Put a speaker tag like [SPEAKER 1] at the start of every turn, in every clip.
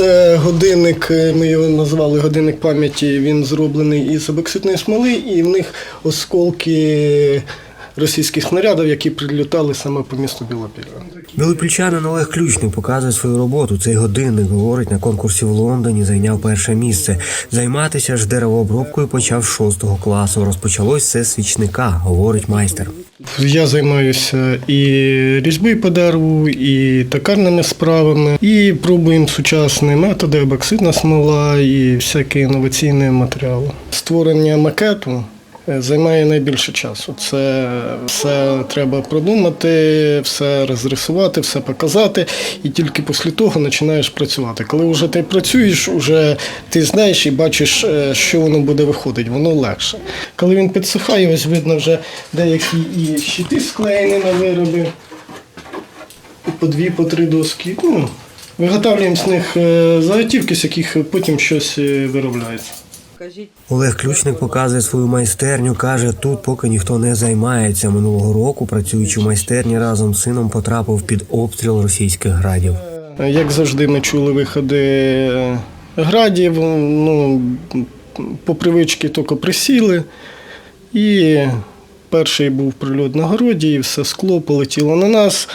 [SPEAKER 1] Це годинник, е, ми його назвали годинник пам'яті. Він зроблений із бокситної смоли, і в них осколки російських снарядів, які прилітали саме по місту Білопілля.
[SPEAKER 2] Білопільчанин Олег Ключник показує свою роботу. Цей годинник говорить на конкурсі в Лондоні. Зайняв перше місце. Займатися ж деревообробкою почав шостого класу. Розпочалось все з свічника, говорить майстер.
[SPEAKER 1] Я займаюся і різьбою по дереву, і токарними справами, і пробуємо сучасні методи, бокситна смола і всякі інноваційні матеріали. Створення макету займає найбільше часу. Це все треба продумати, все розрисувати, все показати, і тільки після того починаєш працювати. Коли вже ти працюєш, вже ти знаєш і бачиш, е, що воно буде виходити, воно легше. Коли він підсихає, ось видно вже деякі і щити склеєні на вироби, по дві, по три доски. Ну, виготовлюємо з них е, заготівки, з яких потім щось е, виробляється.
[SPEAKER 2] Олег Ключник показує свою майстерню. каже, тут поки ніхто не займається. Минулого року, працюючи в майстерні, разом з сином потрапив під обстріл російських градів.
[SPEAKER 1] Як завжди, ми чули виходи градів, ну, по привичці тільки присіли. І перший був прильот на городі, і все скло полетіло на нас.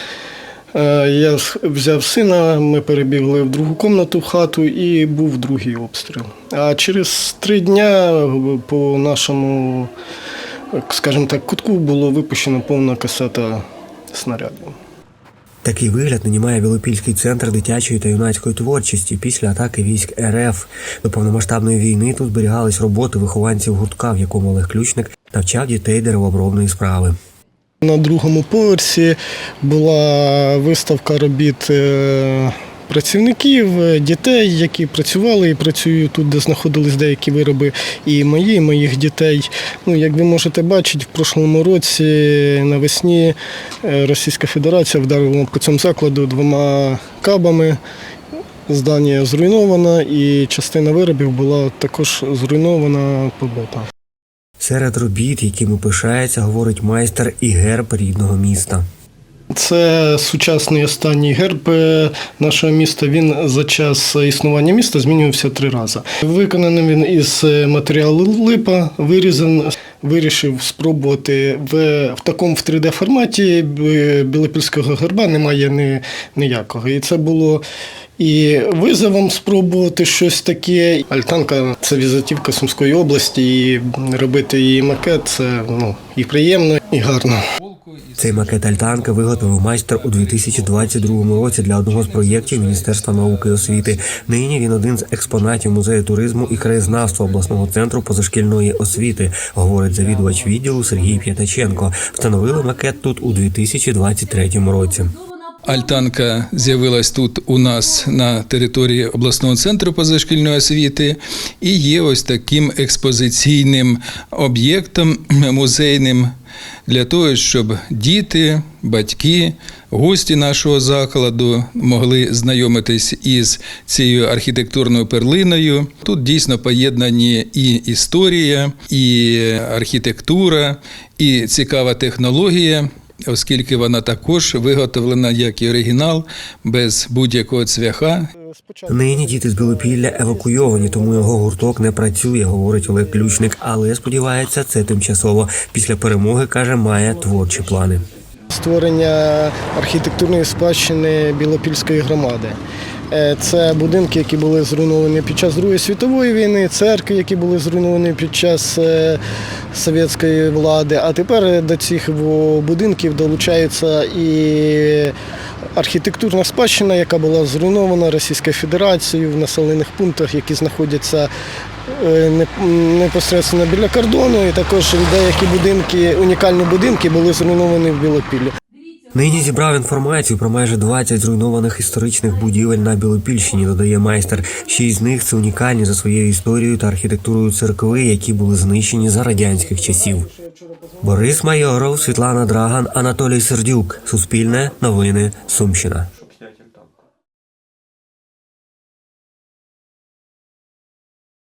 [SPEAKER 1] Е, Я взяв сина, ми перебігли в другу кімнату в хату і був другий обстріл. А через три дня по нашому, скажімо так, кутку було випущено повна касета снарядів.
[SPEAKER 2] Такий вигляд нині має Білопільський центр дитячої та юнацької творчості після атаки військ РФ. До повномасштабної війни тут зберігались роботи вихованців гуртка, в якому Олег Ключник навчав дітей деревообробної справи.
[SPEAKER 1] На другому поверсі була виставка робіт е, працівників, е, дітей, які працювали і працюють тут, де знаходились деякі вироби і мої, і моїх дітей. Ну, як ви можете бачити, в прошлому році навесні е, Російська Федерація вдарила по цьому закладу двома кабами. Здання зруйновано, і частина виробів була також зруйнована побита.
[SPEAKER 2] Серед робіт, якими пишається, говорить майстер і герб рідного міста.
[SPEAKER 1] Це сучасний останній герб е, нашого міста. Він за час існування міста змінювався три рази. Виконаний він із матеріалу липа, вирізан. Вирішив спробувати в, в такому в 3D форматі білопільського герба немає ні, ніякого. І це було і визовом спробувати щось таке. Альтанка це візитівка Сумської області, і робити її макет це ну, і приємно, і гарно.
[SPEAKER 2] Цей макет альтанки виготовив майстер у 2022 році для одного з проєктів Міністерства науки і освіти. Нині він один з експонатів музею туризму і краєзнавства обласного центру позашкільної освіти, говорить завідувач відділу Сергій П'ятаченко. Встановили макет тут у 2023 році.
[SPEAKER 3] Альтанка з'явилась тут у нас на території обласного центру позашкільної освіти і є ось таким експозиційним об'єктом музейним для того, щоб діти, батьки, гості нашого закладу могли знайомитись із цією архітектурною перлиною. Тут дійсно поєднані і історія, і архітектура, і цікава технологія оскільки вона також виготовлена як і оригінал, без будь-якого цвяха.
[SPEAKER 2] Нині діти з Білопілля евакуйовані, тому його гурток не працює, говорить Олег Ключник. Але сподівається, це тимчасово. Після перемоги каже, має творчі плани.
[SPEAKER 1] Створення архітектурної спадщини Білопільської громади. Е, Це будинки, які були зруйновані під час Другої світової війни, церкви, які були зруйновані під час е, совєтської влади. А тепер до цих будинків долучається і архітектурна спадщина, яка була зруйнована Російською Федерацією в населених пунктах, які знаходяться е, непосередньо біля кордону. І також деякі будинки, унікальні будинки були зруйновані в Білопіллі.
[SPEAKER 2] Нині зібрав інформацію про майже 20 зруйнованих історичних будівель на Білопільщині, додає майстер. Шість з них це унікальні за своєю історією та архітектурою церкви, які були знищені за радянських часів. Борис Майоров, Світлана Драган, Анатолій Сердюк. Суспільне новини Сумщина.